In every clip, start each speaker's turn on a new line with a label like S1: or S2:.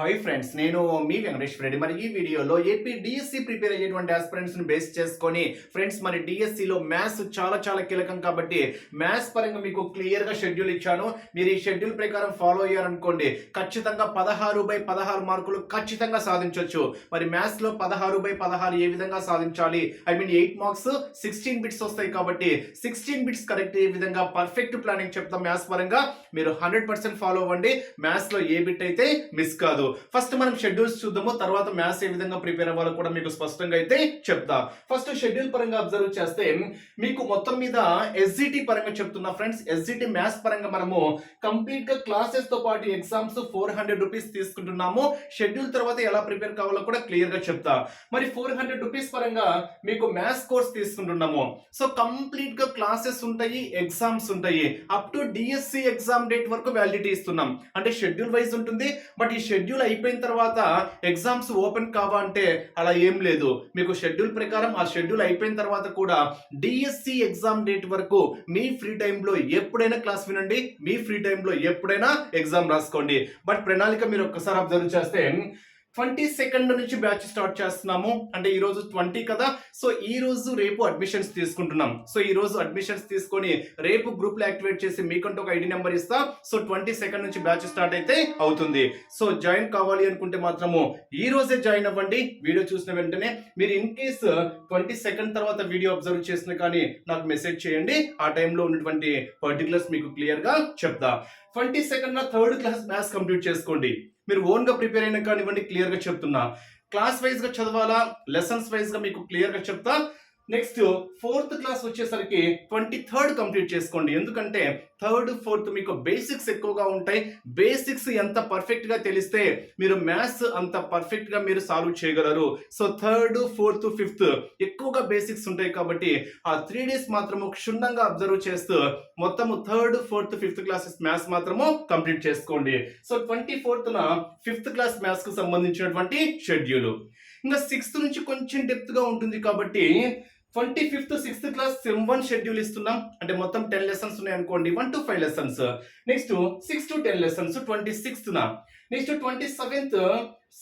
S1: Hi friends నేను మీ వెంకటేష్ రెడ్డి. మరి ఈ వీడియోలో ఏపీ డిఎస్సి ప్రిపేర్ అయ్యేటువంటి ఆస్పిరెంట్స్ని బేస్ చేసుకొని ఫ్రెండ్స్ మరి డిఎస్సిలో మ్యాథ్స్ చాలా చాలా కీలకం కాబట్టి మ్యాథ్స్ పరంగా మీకు క్లియర్గా షెడ్యూల్ ఇచ్చాను. మీరు ఈ షెడ్యూల్ ప్రకారం ఫాలో అయ్యారనుకోండి ఖచ్చితంగా పదహారు బై పదహారు మార్కులు ఖచ్చితంగా సాధించవచ్చు మరి మ్యాథ్స్లో పదహారు బై పదహారు ఏ విధంగా సాధించాలి? I mean eight marks sixteen bits వస్తాయి కాబట్టి సిక్స్టీన్ బిట్స్ కరెక్ట్ ఏ విధంగా పర్ఫెక్ట్ ప్లానింగ్ చెప్తాం మ్యాథ్స్ పరంగా. మీరు హండ్రెడ్ పర్సెంట్ ఫాలో అవ్వండి. మ్యాథ్స్లో ఏ బిట్ అయితే మిస్ కాదు. ఫస్ట్ మనం షెడ్యూల్స్ చూద్దాము తర్వాత మ్యాథ్స్ ఏ విధంగా ప్రిపేర్ అవ్వాలో కూడా మీకు స్పష్టంగా అయితే చెప్తా. ఫస్ట్ షెడ్యూల్ పరంగా అబ్జర్వ్ చేస్తే మీకు మొత్తం మీద ఎస్జిటి పరంగా చెప్తున్నా ఫ్రెండ్స్ ఎస్జిటి మ్యాథ్స్ పరంగా మనము కంప్లీట్గా క్లాసెస్తో పాటు ఎగ్జామ్స్ ఫోర్ హండ్రెడ్ రూపీస్ తీసుకుంటున్నాము. షెడ్యూల్ తర్వాత ఎలా ప్రిపేర్ కావాలో కూడా క్లియర్గా చెప్తా. మరి ఫోర్ హండ్రెడ్ రూపీస్ పరంగా మీకు మ్యాథ్స్ కోర్స్ తీసుకుంటున్నాము. సో కంప్లీట్గా క్లాసెస్ ఉంటాయి ఎగ్జామ్స్ ఉంటాయి. Up to DSC exam date వరకు వ్యాలిడిటీ ఇస్తున్నాం. అంటే షెడ్యూల్ వైజ్ ఉంటుంది బట్ ఈ షెడ్యూల్ షెడ్యూల్ అయిపోయిన తర్వాత ఎగ్జామ్స్ ఓపెన్ కావా అంటే అలా ఏం లేదు. మీకు షెడ్యూల్ ప్రకారం ఆ షెడ్యూల్ అయిపోయిన తర్వాత కూడా డిఎస్సి ఎగ్జామ్ డేట్ వరకు మీ ఫ్రీ టైంలో ఎప్పుడైనా క్లాస్ వినండి. మీ ఫ్రీ టైంలో ఎప్పుడైనా ఎగ్జామ్ రాసుకోండి. బట్ ప్రణాళిక మీరు ఒక్కసారి అబ్జర్వ్ చేస్తే ట్వంటీ సెకండ్ నుంచి బ్యాచ్ స్టార్ట్ చేస్తున్నాము. అంటే ఈ రోజు ట్వంటీ కదా. సో ఈ రోజు రేపు అడ్మిషన్స్ తీసుకుంటున్నాం. సో ఈ రోజు అడ్మిషన్స్ తీసుకొని రేపు గ్రూప్లో యాక్టివేట్ చేసి మీకంటూ ఒక ఐడి నెంబర్ ఇస్తా. సో ట్వంటీ సెకండ్ నుంచి బ్యాచ్ స్టార్ట్ అయితే అవుతుంది. సో జాయిన్ కావాలి అనుకుంటే మాత్రము ఈ రోజే జాయిన్ అవ్వండి. వీడియో చూసిన వెంటనే మీరు ఇన్ కేస్ ట్వంటీ సెకండ్ తర్వాత వీడియో అబ్జర్వ్ చేసిన కానీ నాకు మెసేజ్ చేయండి. ఆ టైంలో ఉన్నటువంటి పర్టికులర్స్ మీకు క్లియర్గా చెప్తా. Twenty second third class maths complete చేసుకోండి. మీరు ఓన్గా ప్రిపేర్ అయినా కానివ్వండి క్లియర్గా చెప్తున్నా. క్లాస్ వైజ్గా చదవాలా? లెసన్స్ వైజ్గా మీకు క్లియర్గా చెప్తా. నెక్స్ట్ ఫోర్త్ క్లాస్ వచ్చేసరికి ట్వంటీ థర్డ్ కంప్లీట్ చేసుకోండి. ఎందుకంటే థర్డ్ ఫోర్త్ మీకు బేసిక్స్ ఎక్కువగా ఉంటాయి. బేసిక్స్ ఎంత పర్ఫెక్ట్గా తెలిస్తే మీరు మ్యాథ్స్ అంత పర్ఫెక్ట్గా మీరు సాల్వ్ చేయగలరు. సో థర్డ్ ఫోర్త్ ఫిఫ్త్ ఎక్కువగా బేసిక్స్ ఉంటాయి కాబట్టి ఆ త్రీ డేస్ మాత్రము క్షుణ్ణంగా అబ్జర్వ్ చేస్తూ మొత్తము third fourth fifth classes maths మాత్రము కంప్లీట్ చేసుకోండి. So twenty fourth fifth class మ్యాథ్స్కు సంబంధించినటువంటి షెడ్యూల్ ఇంకా సిక్స్త్ నుంచి కొంచెం డెప్త్గా ఉంటుంది కాబట్టి twenty fifth sixth class sem one schedule ఇస్తున్నాం. అంటే మొత్తం టెన్ లెసన్స్ ఉన్నాయి అనుకోండి one to five lessons. Next six to ten lessons twenty sixth నా. Next twenty seventh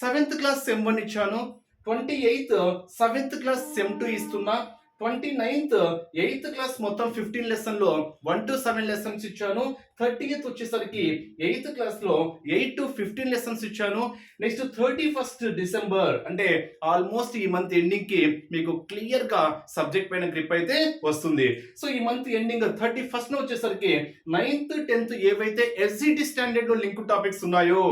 S1: seventh class sem one ఇచ్చాను. Twenty eighth seventh class sem two ఇస్తున్నా. Twenty ninth eighth class మొత్తం fifteen లెసన్లో one to seven lessons ఇచ్చాను. Thirtieth వచ్చేసరికి eighth క్లాస్లో eight to fifteen lessons ఇచ్చాను. Next thirty first December అంటే almost ఈ మంత్ ఎండింగ్కి మీకు క్లియర్గా సబ్జెక్ట్ పైన గ్రిప్ అయితే వస్తుంది. సో ఈ మంత్ ఎండింగ్ థర్టీ ఫస్ట్ వచ్చేసరికి నైన్త్ టెన్త్ ఏవైతే ఎస్జిటి స్టాండర్డ్లో లింక్ టాపిక్స్ ఉన్నాయో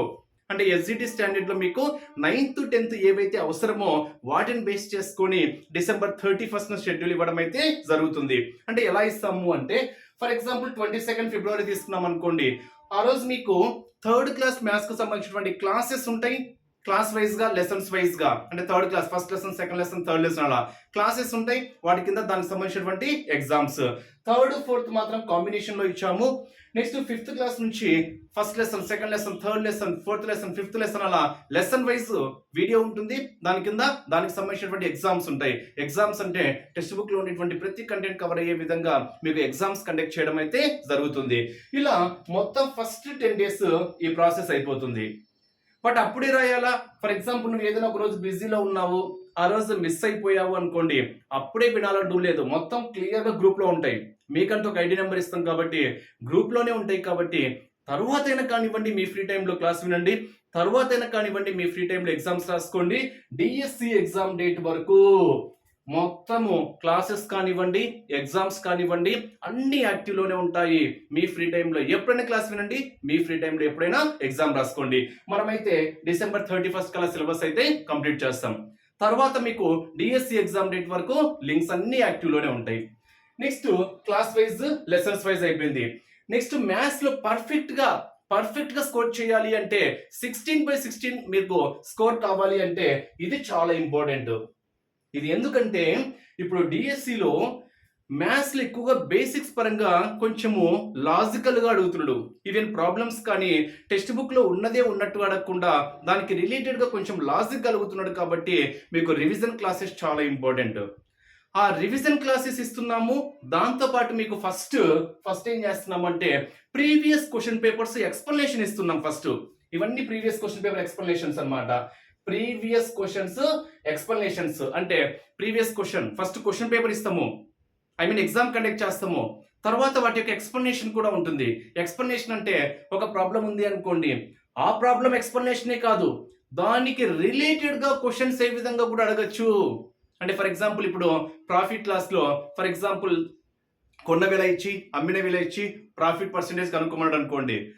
S1: అంటే ఎస్జిటి స్టాండర్డ్లో మీకు నైన్త్ టెన్త్ ఏవైతే అవసరమో వాటిని బేస్ చేసుకొని డిసెంబర్ థర్టీ ఫస్ట్ షెడ్యూల్ ఇవ్వడం అయితే జరుగుతుంది. అంటే ఎలా ఇస్తాము అంటే ఫర్ ఎగ్జాంపుల్ ట్వంటీ సెకండ్ ఫిబ్రవరి తీసుకున్నాం అనుకోండి ఆ రోజు మీకు థర్డ్ క్లాస్ మ్యాథ్స్కు సంబంధించినటువంటి క్లాసెస్ ఉంటాయి. క్లాస్ వైజ్గా లెసన్స్ వైజ్గా అంటే third class first lesson second lesson third lesson అలా. క్లాసెస్ ఉంటాయి వాటి కింద దానికి సంబంధించినటువంటి ఎగ్జామ్స్ థర్డ్ ఫోర్త్ మాత్రం కాంబినేషన్లో ఇచ్చాము. నెక్స్ట్ ఫిఫ్త్ క్లాస్ నుంచి first lesson second lesson third lesson fourth lesson fifth lesson అలా లెసన్ వైజ్ వీడియో ఉంటుంది. దాని కింద దానికి సంబంధించినటువంటి ఎగ్జామ్స్ ఉంటాయి. ఎగ్జామ్స్ అంటే టెక్స్ట్ బుక్లో ఉండేటువంటి ప్రతి కంటెంట్ కవర్ అయ్యే విధంగా మీకు ఎగ్జామ్స్ కండక్ట్ చేయడం అయితే జరుగుతుంది. ఇలా మొత్తం ఫస్ట్ టెన్ డేస్ ఈ ప్రాసెస్ అయిపోతుంది. బట్ అప్పుడే రాయాలా ఫర్ ఎగ్జాంపుల్ నువ్వు ఏదైనా ఒక రోజు బిజీలో ఉన్నావు ఆ రోజు మిస్ అయిపోయావు అనుకోండి అప్పుడే వినాలంటూ లేదు. మొత్తం క్లియర్గా గ్రూప్లో ఉంటాయి. మీకంటే ఒక ఐడి నెంబర్ ఇస్తాం కాబట్టి గ్రూప్లోనే ఉంటాయి కాబట్టి తర్వాత అయినా కానివ్వండి మీ ఫ్రీ టైంలో క్లాస్ వినండి. తర్వాత అయినా కానివ్వండి మీ ఫ్రీ టైంలో ఎగ్జామ్స్ రాసుకోండి. డిఎస్సి ఎగ్జామ్ డేట్ వరకు. మొత్తము క్లాసెస్ కానివ్వండి ఎగ్జామ్స్ కానివ్వండి అన్ని యాక్టివ్లోనే ఉంటాయి. మీ ఫ్రీ టైంలో ఎప్పుడైనా క్లాస్ వినండి మీ ఫ్రీ టైంలో ఎప్పుడైనా ఎగ్జామ్ రాసుకోండి. మనమైతే డిసెంబర్ థర్టీ ఫస్ట్ కల్లా సిలబస్ అయితే కంప్లీట్ చేస్తాం. తర్వాత మీకు డిఎస్సి ఎగ్జామ్ డేట్ వరకు లింక్స్ అన్ని యాక్టివ్లోనే ఉంటాయి. Next class wise lessons wise అయిపోయింది. నెక్స్ట్ మ్యాథ్స్లో పర్ఫెక్ట్గా పర్ఫెక్ట్గా స్కోర్ చేయాలి అంటే సిక్స్టీన్ బై సిక్స్టీన్ మీకు స్కోర్ కావాలి అంటే ఇది చాలా ఇంపార్టెంట్ ఇది ఎందుకంటే ఇప్పుడు డిఎస్సిలో మ్యాథ్స్లో ఎక్కువగా బేసిక్స్ పరంగా కొంచెము లాజికల్గా అడుగుతున్నాడు. ఈవెన్ ప్రాబ్లమ్స్ కానీ టెక్స్ట్ బుక్లో ఉన్నదే ఉన్నట్టు అడగకుండా దానికి రిలేటెడ్గా కొంచెం లాజిక్ కలుగుతున్నాడు కాబట్టి మీకు రివిజన్ క్లాసెస్ చాలా ఇంపార్టెంట్ ఆ రివిజన్ క్లాసెస్ ఇస్తున్నాము. దాంతో పాటు మీకు ఫస్ట్ ఫస్ట్ ఏం చేస్తున్నామంటే ప్రీవియస్ క్వశ్చన్ పేపర్స్ ఎక్స్ప్లెనేషన్ ఇస్తున్నాం ఫస్ట్ ఇవన్నీ ప్రీవియస్ క్వశ్చన్ పేపర్ ఎక్స్ప్లెనేషన్స్ అన్నమాట. Previous questions explanations. అంటే previous question first question paper ఇస్తాము. ఐ మీన్ ఎగ్జామ్ కండక్ట్ చేస్తాము. తర్వాత వాటి యొక్క ఎక్స్ప్లెనేషన్ కూడా ఉంటుంది. ఎక్స్ప్లెనేషన్ అంటే ఒక ప్రాబ్లం ఉంది అనుకోండి. ఆ ప్రాబ్లం ఎక్స్ప్లెనేషనే కాదు. దానికి రిలేటెడ్గా క్వశ్చన్స్ ఏ విధంగా కూడా అడగచ్చు. అంటే ఫర్ ఎగ్జాంపుల్ ఇప్పుడు ప్రాఫిట్ లాస్లో ఫర్ ఎగ్జాంపుల్ కొన్న విల ఇచ్చి అమ్మిన విల ఇచ్చి ప్రాఫిట్ పర్సెంటేజ్ కనుక్కోమన్నాడు అనుకోండి.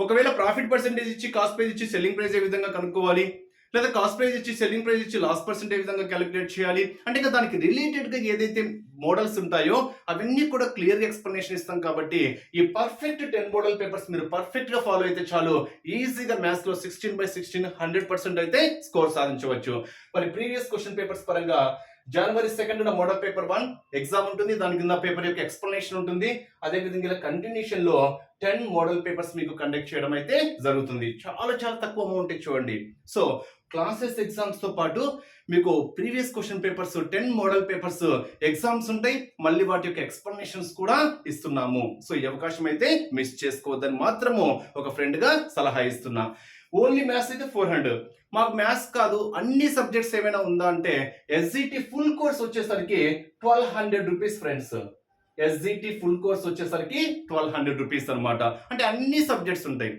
S1: ఒకవేళ ప్రాఫిట్ పర్సెంటేజ్ ఇచ్చి కాస్ట్ ప్రైస్ ఇచ్చి సెల్లింగ్ ప్రైస్ ఏ విధంగా కనుక్కోవాలి? లేదా కాస్ట్ ప్రైస్ ఇచ్చి సెల్లింగ్ ప్రైస్ ఇచ్చి లాస్ట్ పర్సెంట్ ఏ విధంగా క్యాలిక్యులేట్ చేయాలి. అంటే ఇంకా దానికి రిలేటెడ్గా ఏదైతే మోడల్స్ ఉంటాయో అవన్నీ కూడా క్లియర్గా ఎక్స్ప్లెనేషన్ ఇస్తాం కాబట్టి ఈ పర్ఫెక్ట్ టెన్ మోడల్ పేపర్స్ మీరు పర్ఫెక్ట్గా ఫాలో అయితే చాలు. ఈజీగా మ్యాథ్స్లో sixteen by sixteen hundred percent అయితే స్కోర్ సాధించవచ్చు. మరి ప్రీవియస్ క్వశ్చన్ పేపర్స్ పరంగా జనవరి second model paper one exam ఉంటుంది. దాని కింద పేపర్ యొక్క ఎక్స్ప్లెనేషన్ ఉంటుంది. అదేవిధంగా ఇలా కంటిన్యూషన్లో టెన్ మోడల్ పేపర్స్ మీకు కండక్ట్ చేయడం అయితే జరుగుతుంది. చాలా చాలా తక్కువ అమౌంట్ చూడండి. సో క్లాసెస్ ఎగ్జామ్స్తో పాటు మీకు previous question papers ten model papers exams ఉంటాయి. మళ్ళీ వాటి యొక్క ఎక్స్ప్లెనేషన్స్ కూడా ఇస్తున్నాము. సో ఈ అవకాశం అయితే మిస్ చేసుకోవద్దని మాత్రము ఒక ఫ్రెండ్గా సలహా ఇస్తున్నా. ఓన్లీ మ్యాథ్స్ అయితే ఫోర్ హండ్రెడ్ మాకు మ్యాథ్స్ కాదు అన్ని సబ్జెక్ట్స్ ఏమైనా ఉందా అంటే ఎస్జిటి ఫుల్ కోర్స్ వచ్చేసరికి twelve hundred rupees friends SGT full course వచ్చేసరికి ట్వెల్వ్ హండ్రెడ్ రూపీస్ అనమాట అంటే అన్ని సబ్జెక్ట్స్ ఉంటాయి.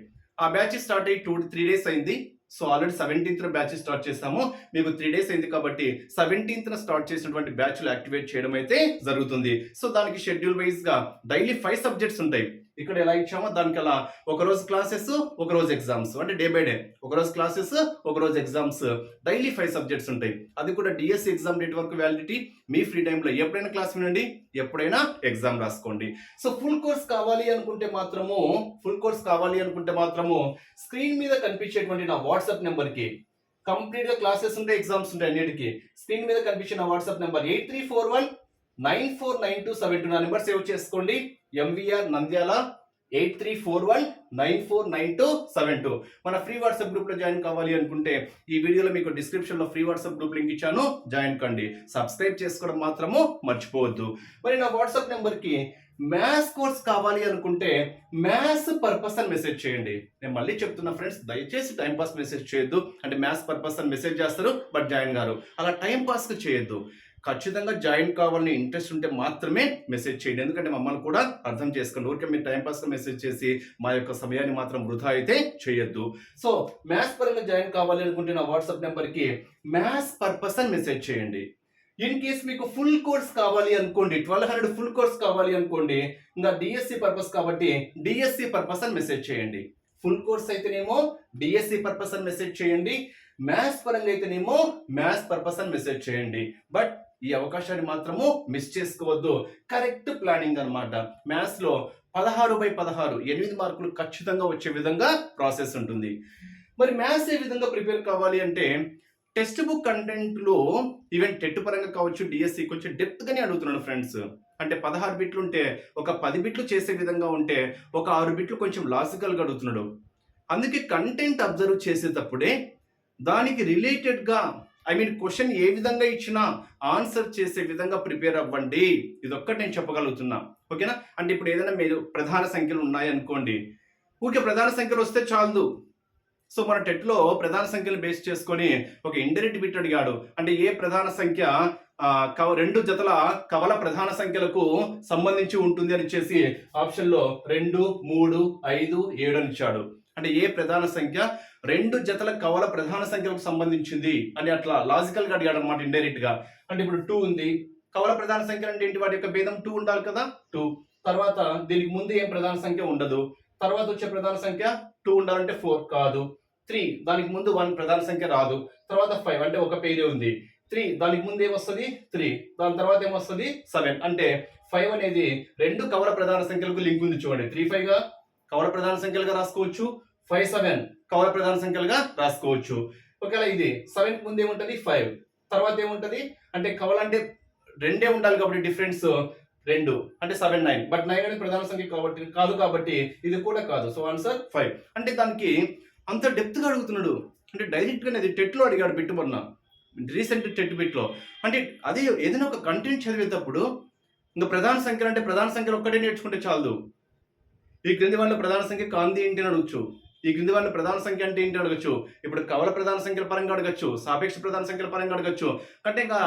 S1: ఆ బ్యాచ్ స్టార్ట్ అయ్యి టూ త్రీ డేస్ అయింది. So already seventeenth batch start చేస్తాము. మీకు త్రీ డేస్ అయింది కాబట్టి సెవెంటీన్త్న స్టార్ట్ చేసినటువంటి బ్యాచ్లు యాక్టివేట్ చేయడం అయితే జరుగుతుంది. సో దానికి షెడ్యూల్ వైజ్గా డైలీ ఫైవ్ సబ్జెక్ట్స్ ఉంటాయి. ఇక్కడ ఎలా ఇచ్చామో దానికి అలా. ఒక రోజు క్లాసెస్ ఒక రోజు ఎగ్జామ్స్ అంటే డే బై డే ఒక రోజు క్లాసెస్ ఒక రోజు ఎగ్జామ్స్ డైలీ ఫైవ్ సబ్జెక్ట్స్ ఉంటాయి. అది కూడా డిఎస్సి ఎగ్జామ్ డేట్ వరకు వ్యాలిడిటీ మీ ఫ్రీ టైంలో ఎప్పుడైనా క్లాస్ వినండి ఎప్పుడైనా ఎగ్జామ్ రాసుకోండి. సో ఫుల్ కోర్స్ కావాలి అనుకుంటే మాత్రము ఫుల్ కోర్స్ కావాలి అనుకుంటే మాత్రము స్క్రీన్ మీద కనిపించేటువంటి నా వాట్సాప్ నెంబర్కి కంప్లీట్గా క్లాసెస్ ఉంటాయి ఎగ్జామ్స్ ఉంటాయి అన్నిటికీ స్క్రీన్ మీద కనిపించే WhatsApp number eight three four one nine four nine two seven two నా నెంబర్ సేవ్ చేసుకోండి. MVR Nandyala eight three four one nine four nine two seven two మన ఫ్రీ వాట్సాప్ గ్రూప్లో join కావాలి అనుకుంటే ఈ వీడియోలో మీకు డిస్క్రిప్షన్లో ఫ్రీ వాట్సాప్ గ్రూప్ లింక్ ఇచ్చాను. జాయిన్ కండి. సబ్స్క్రైబ్ చేసుకోవడం మాత్రము మర్చిపోవద్దు. మరి నా వాట్సాప్ నెంబర్కి మ్యాథ్స్ కోర్స్ కావాలి అనుకుంటే మ్యాథ్స్ పర్పస్ అని మెసేజ్ చేయండి. నేను మళ్ళీ చెప్తున్నా ఫ్రెండ్స్ దయచేసి టైం పాస్ మెసేజ్ చేయొద్దు. అంటే మ్యాథ్స్ పర్పస్ అని మెసేజ్ చేస్తారు బట్ జాయిన్ గారు. అలా టైం పాస్కి చేయొద్దు. ఖచ్చితంగా జాయిన్ కావాలని ఇంట్రెస్ట్ ఉంటే మాత్రమే మెసేజ్ చేయండి. ఎందుకంటే మమ్మల్ని కూడా అర్థం చేసుకోండి. ఊరికే మీరు టైంపాస్గా మెసేజ్ చేసి మా యొక్క సమయాన్ని మాత్రం వృధా అయితే చేయొద్దు. సో మ్యాథ్స్ పరంగా జాయిన్ కావాలి అనుకుంటే నా వాట్సాప్ నెంబర్కి మ్యాథ్స్ పర్పస్ అని మెసేజ్ చేయండి. ఇన్ కేస్ మీకు ఫుల్ కోర్స్ కావాలి అనుకోండి ట్వెల్వ్ హండ్రెడ్ ఫుల్ కోర్స్ కావాలి అనుకోండి ఇంకా డిఎస్సి పర్పస్ కాబట్టి డిఎస్సి పర్పస్ అని మెసేజ్ చేయండి. ఫుల్ కోర్స్ అయితేనేమో డిఎస్సి పర్పస్ అని మెసేజ్ చేయండి. మ్యాథ్స్ పరంగా అయితేనేమో మ్యాథ్స్ పర్పస్ అని మెసేజ్ చేయండి. బట్ ఈ అవకాశాన్ని మాత్రము మిస్ చేసుకోవద్దు. కరెక్ట్ ప్లానింగ్ అనమాట మ్యాథ్స్లో పదహారు బై పదహారు ఎనిమిది మార్కులు ఖచ్చితంగా వచ్చే విధంగా ప్రాసెస్ ఉంటుంది. మరి మ్యాథ్స్ ఏ విధంగా ప్రిపేర్ కావాలి అంటే టెక్స్ట్ బుక్ కంటెంట్లో ఈవెన్ టెట్ పరంగా కావచ్చు డిఎస్సి కొంచెం డెప్త్గానే అడుగుతున్నాను ఫ్రెండ్స్ అంటే పదహారు బిట్లు ఉంటే ఒక పది బిట్లు చేసే విధంగా ఉంటే ఒక ఆరు బిట్లు కొంచెం లాజికల్గా అడుగుతున్నాడు. అందుకే కంటెంట్ అబ్జర్వ్ చేసేటప్పుడే దానికి రిలేటెడ్గా ఐ మీన్ క్వశ్చన్ ఏ విధంగా ఇచ్చినా ఆన్సర్ చేసే విధంగా ప్రిపేర్ అవ్వండి. ఇది ఒక్కటి నేను చెప్పగలుగుతున్నా. ఓకేనా? అంటే ఇప్పుడు ఏదైనా మీరు ప్రధాన సంఖ్యలు ఉన్నాయనుకోండి. ఊరికే ప్రధాన సంఖ్యలు వస్తే చాలదు. సో మన టెట్లో ప్రధాన సంఖ్యలు బేస్ చేసుకొని ఒక ఇండైరెక్ట్ బిట్ అడిగాడు. అంటే ఏ ప్రధాన సంఖ్య కవ రెండు జతల కవల ప్రధాన సంఖ్యలకు సంబంధించి ఉంటుంది అని చేసి ఆప్షన్లో రెండు మూడు ఐదు ఏడు అని ఇచ్చాడు. అంటే ఏ ప్రధాన సంఖ్య రెండు జతల కవల ప్రధాన సంఖ్యలకు సంబంధించింది అని అట్లా లాజికల్గా అడిగాడు అనమాట ఇండైరెక్ట్గా. అంటే ఇప్పుడు టూ ఉంది. కవల ప్రధాన సంఖ్య అంటే ఏంటి? వాటి యొక్క భేదం టూ ఉండాలి కదా? టూ తర్వాత దీనికి ముందు ఏం ప్రధాన సంఖ్య ఉండదు? తర్వాత వచ్చే ప్రధాన సంఖ్య టూ ఉండాలంటే ఫోర్ కాదు. త్రీ దానికి ముందు వన్ ప్రధాన సంఖ్య రాదు. తర్వాత ఫైవ్ అంటే ఒక పేరే ఉంది. త్రీ దానికి ముందు ఏమొస్తుంది త్రీ దాని తర్వాత ఏమొస్తుంది సెవెన్ అంటే ఫైవ్ అనేది రెండు కవల ప్రధాన సంఖ్యలకు లింక్ ఉంది చూడండి. త్రీ ఫైవ్ కవల ప్రధాన సంఖ్యలుగా రాసుకోవచ్చు. ఫైవ్ సెవెన్ కవల ప్రధాన సంఖ్యలుగా రాసుకోవచ్చు. ఒకవేళ ఇది సెవెన్ ముందు ఏముంటది ఫైవ్ తర్వాత ఏముంటది? అంటే కవల అంటే రెండే ఉండాలి కాబట్టి డిఫరెన్స్ రెండు. అంటే సెవెన్ నైన్ బట్ నైన్ అనేది ప్రధాన సంఖ్య కాబట్టి కాదు కాబట్టి ఇది కూడా కాదు. సో ఆన్సర్ ఫైవ్ అంటే దానికి అంత డెప్త్గా అడుగుతున్నాడు. అంటే డైరెక్ట్గా ఇది టెట్లో అడిగాడు పెట్టుబడిన రీసెంట్ టెట్ బిట్లో అంటే అదే ఏదైనా ఒక కంటెంట్ చదివేటప్పుడు ఇంకా ప్రధాన సంఖ్యలు అంటే ప్రధాన సంఖ్యలు ఒక్కటే నేర్చుకుంటే చాలదు. ఈ క్రింది వాళ్ళ ప్రధాన సంఖ్య కాంతి ఏంటి అని అడగచ్చు. ఈ క్రింది వాళ్ళ ప్రధాన సంఖ్య అంటే ఏంటి అడగచ్చు? ఇప్పుడు కవల ప్రధాన సంఖ్యల పరంగా అడగచ్చు సాపేక్ష ప్రధాన సంఖ్యల పరంగా అడగచ్చు. అంటే ఇంకా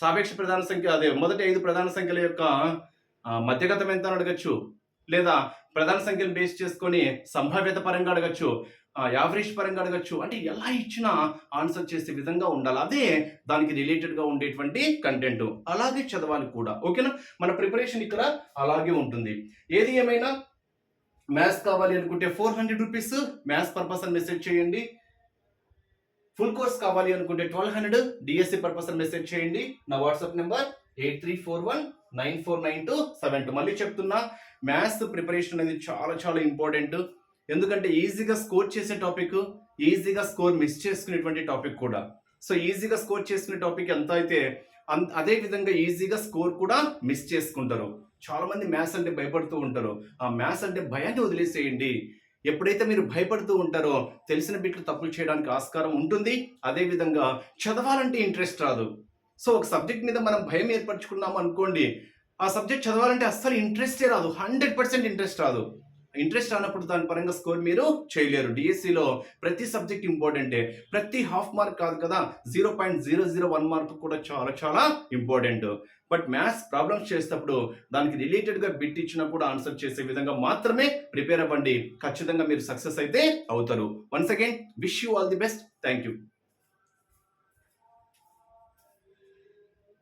S1: సాపేక్ష ప్రధాన సంఖ్య అదే మొదటి ఐదు ప్రధాన సంఖ్యల యొక్క మధ్యగతం ఎంత అడగచ్చు? లేదా ప్రధాన సంఖ్యను బేస్ చేసుకొని సంభావ్యత పరంగా అడగచ్చు యావరేజ్ పరంగా అడగచ్చు. అంటే ఎలా ఇచ్చినా ఆన్సర్ చేసే విధంగా ఉండాలి. అదే దానికి రిలేటెడ్గా ఉండేటువంటి కంటెంట్ అలాగే చదవాలి కూడా. ఓకేనా? మన ప్రిపరేషన్ ఇక్కడ అలాగే ఉంటుంది. ఏది ఏమైనా మ్యాథ్స్ కావాలి అనుకుంటే four hundred rupees maths purpose అని మెసేజ్ చేయండి. ఫుల్ కోర్స్ కావాలి అనుకుంటే ట్వెల్వ్ హండ్రెడ్ డిఎస్సి పర్పస్ అని మెసేజ్ చేయండి. నా WhatsApp number eight three four one nine four nine two seven two. మళ్ళీ చెప్తున్నా మ్యాథ్స్ ప్రిపరేషన్ అనేది చాలా చాలా ఇంపార్టెంట్. ఎందుకంటే ఈజీగా స్కోర్ చేసే టాపిక్ ఈజీగా స్కోర్ మిస్ చేసుకునేటువంటి టాపిక్ కూడా. సో ఈజీగా స్కోర్ చేసుకునే టాపిక్ ఎంత అయితే అన్- అదే విధంగా ఈజీగా స్కోర్ కూడా మిస్ చేసుకుంటారు. చాలా మంది మ్యాథ్స్ అంటే భయపడుతూ ఉంటారు. ఆ మ్యాథ్స్ అంటే భయాన్ని వదిలేసేయండి. ఎప్పుడైతే మీరు భయపడుతూ ఉంటారో తెలిసిన బిట్లు తప్పులు చేయడానికి ఆస్కారం ఉంటుంది. అదే విధంగా చదవాలంటే ఇంట్రెస్ట్ రాదు. సో ఒక సబ్జెక్ట్ మీద మనం భయం ఏర్పరచుకున్నాం అనుకోండి ఆ సబ్జెక్ట్ చదవాలంటే అస్సలు ఇంట్రెస్టే రాదు. హండ్రెడ్ పర్సెంట్ ఇంట్రెస్ట్ రాదు. ఇంట్రెస్ట్ రానప్పుడు దాని పరంగా స్కోర్ మీరు చేయలేరు. డిఎస్సిలో ప్రతి సబ్జెక్ట్ ఇంపార్టెంటే. ప్రతి హాఫ్ మార్క్ కాదు కదా zero point zero zero one mark కూడా చాలా చాలా ఇంపార్టెంట్. బట్ మ్యాథ్స్ ప్రాబ్లమ్స్ చేసేటప్పుడు దానికి రిలేటెడ్గా బిట్ ఇచ్చినప్పుడు ఆన్సర్ చేసే విధంగా మాత్రమే ప్రిపేర్ అవ్వండి. ఖచ్చితంగా మీరు సక్సెస్ అయితే అవుతారు. Once again wish you all the best. Thank you